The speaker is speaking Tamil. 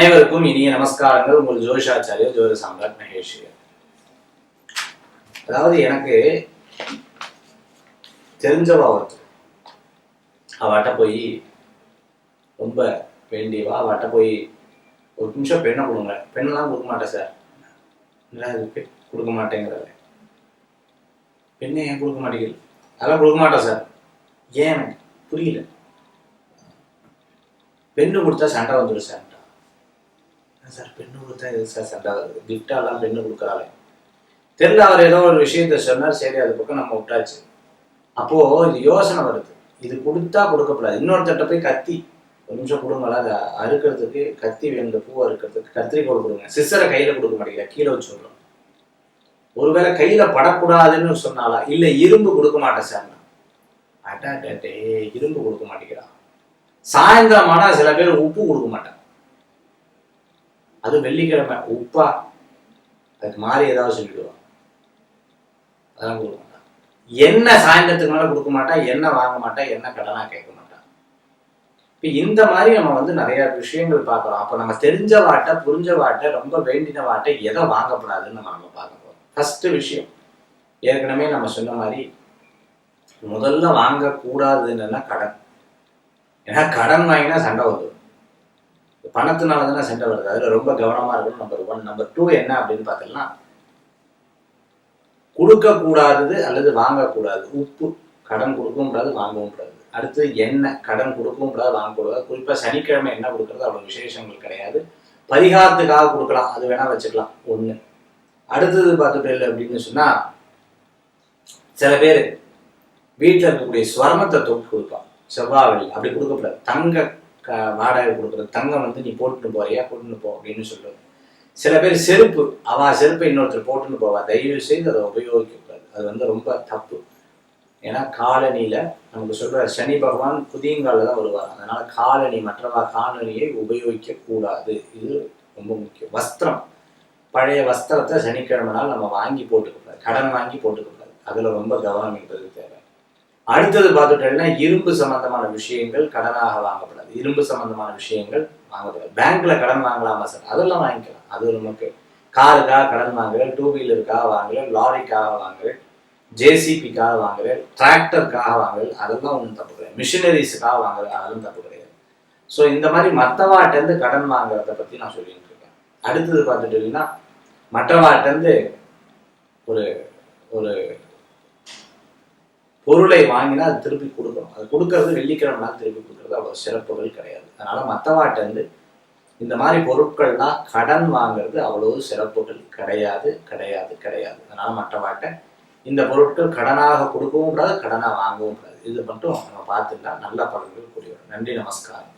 அனைவருக்கும் இனிய நமஸ்காரங்கள். உங்கள் ஜோதிஷாச்சாரியர் ஜோதி சாம்ராட் மகேஷ். அதாவது எனக்கு தெரிஞ்சவா ஒருத்தர். அவட்ட போய் ரொம்ப வேண்டியவா? அவட்ட போய் ஒரு நிமிஷம் பெண்ணை கொடுங்க. பெண்ணெல்லாம் கொடுக்க மாட்டேன் சார். இல்லை அது கொடுக்க மாட்டேங்கிறாரு. பெண்ணை ஏன் கொடுக்க மாட்டேங்குது அதெல்லாம் கொடுக்க மாட்டேன் சார். ஏன்? எனக்கு புரியல. பெண்ணு கொடுத்தா சண்டை வந்துடும் சார். சார் பெண்ணு கொடுத்தா எது சார் சண்டை கிஃப்டாலாம் பெண்ணு கொடுக்குறாளே. தெரிஞ்ச அவர் ஏதோ ஒரு விஷயத்த சொன்னார் சரி அது பக்கம் நம்ம விட்டாச்சு. அப்போ இது யோசனை வருது. இது கொடுத்தா கொடுக்கப்படாது. இன்னொருத்தட்ட போய் கத்தி கொஞ்சம் நிமிஷம் கொடுங்களா அதை அறுக்கிறதுக்கு கத்தி வேணும் பூவை அறுக்கிறதுக்கு கத்திரிக்கோள் கொடுங்க. சிஸ்டரை கையில கொடுக்க மாட்டேங்கிற கீழே வச்சு விடுறோம் ஒருவேளை கையில படக்கூடாதுன்னு சொன்னாலா இல்லை இரும்பு கொடுக்க மாட்டேன் சார். அட்டாட்டே இரும்பு கொடுக்க மாட்டேங்கிறான் சாயந்தரம் ஆனால் சில பேர் உப்பு கொடுக்க மாட்டேன் அது வெள்ளிக்கிழமை உப்பா அதுக்கு மாறி ஏதாவது சொல்லிடுவான் அதெல்லாம் கொடுக்க மாட்டான் என்ன சாயந்தரத்துக்கு மேலே கொடுக்க மாட்டான் என்ன வாங்க மாட்டான் என்ன கடனாக கேட்க மாட்டான் இப்போ இந்த மாதிரி நம்ம வந்து நிறைய விஷயங்கள் பார்க்குறோம். அப்போ நம்ம தெரிஞ்ச வாட்டை புரிஞ்ச வாட்டை ரொம்ப வேண்டின வாட்டை எதை வாங்கக்கூடாதுன்னு நம்ம நம்ம பார்க்க போகிறோம் ஃபஸ்ட்டு விஷயம் ஏற்கனவே நம்ம சொன்ன மாதிரி முதல்ல வாங்கக்கூடாதுன்னா கடன்? ஏன்னா கடன் வாங்கினா சண்டை வருது. பணத்தினால தானே சண்டை வருது. அதில் ரொம்ப கவனமாக இருக்கணும் நம்பர் ஒன் நம்பர் டூ என்ன அப்படின்னு பார்த்தோம்னா கொடுக்கக்கூடாதது அல்லது வாங்கக்கூடாது. உப்பு கடன் கொடுக்கவும் கூடாது வாங்கவும் கூடாது அடுத்து எண்ணெய் கடன் கொடுக்கவும் கூடாது வாங்கக்கூடாது குறிப்பாக சனிக்கிழமை என்ன கொடுக்கறது அவ்வளோ விசேஷங்கள் கிடையாது. பரிகாரத்துக்காக கொடுக்கலாம். அது வேணால் வச்சுக்கலாம். ஒன்று அடுத்தது பார்த்துட்டு இல்லை அப்படின்னு சொன்னால் சில பேர் வீட்டில் இருக்கக்கூடிய ஸ்வர்ணத்தை தொட்டு கொடுப்பான் செவ்வாவளி அப்படி கொடுக்கக்கூடாது தங்க வாடகை கொடுக்குறது தங்கம் வந்து நீ போட்டுன்னு போறியா போட்டுன்னு போ அப்படின்னு சொல்லுவேன் சில பேர் செருப்பு அவன் செருப்பை இன்னொருத்தர் போட்டுன்னு போவா தயவு செய்து அதை உபயோகிக்கக்கூடாது. அது வந்து ரொம்ப தப்பு. ஏன்னா காலனியில நமக்கு சொல்ற சனி பகவான் புதியங்கால தான் வருவார். அதனால காலனி மற்றவா காலனியை உபயோகிக்க கூடாது இது ரொம்ப முக்கியம். வஸ்திரம். பழைய வஸ்திரத்தை சனிக்கிழமை நாள் நம்ம வாங்கி போட்டுக்கூடாது கடன் வாங்கி போட்டுக்கூடாது அதுல ரொம்ப கவனம் என்பது தேவை. அடுத்தது பார்த்துட்டோம்னா இரும்பு சம்பந்தமான விஷயங்கள் கடனாக வாங்கப்படாது. இரும்பு சம்பந்தமான விஷயங்கள் வாங்கப்படாது. பேங்க்ல கடன் வாங்கலாமா சார்? அதெல்லாம் வாங்கிக்கலாம். அது நமக்கு காருக்காக கடன் வாங்குறேன் டூ வீலருக்காக வாங்குறேன் லாரிக்காக வாங்குறேன் ஜேசிபிக்காக வாங்குறேன் டிராக்டருக்காக வாங்குறேன் அதெல்லாம் ஒன்றும் தப்பு கிடையாது. மிஷினரிஸுக்காக வாங்குறேன் அதெல்லாம் தப்பு கிடையாது. ஸோ இந்த மாதிரி மற்றவாட்டேருந்து கடன் வாங்குறத பற்றி நான் சொல்லிட்டு இருக்கேன். அடுத்தது பார்த்துட்டீங்கன்னா மற்றவாட்டேருந்து ஒரு ஒரு பொருளை வாங்கினா அது திருப்பி கொடுக்கணும் அது கொடுக்கறது வெள்ளிக்கிழமை நாள் திருப்பி கொடுக்கறது. அவ்வளோ சிறப்புகள் கிடையாது. அதனால மற்றவாட்ட வந்து இந்த மாதிரி பொருட்கள்லாம் கடன் வாங்குறது அவ்வளவு சிறப்புகள் கிடையாது கிடையாது கிடையாது. அதனால மற்றவாட்ட இந்த பொருட்கள் கடனாக கொடுக்கவும் கூடாது கடனாக வாங்கவும் கூடாது. இது மட்டும் நம்ம பார்த்துட்டா நல்ல பலன்கள் கூடிய நன்றி நமஸ்காரம்.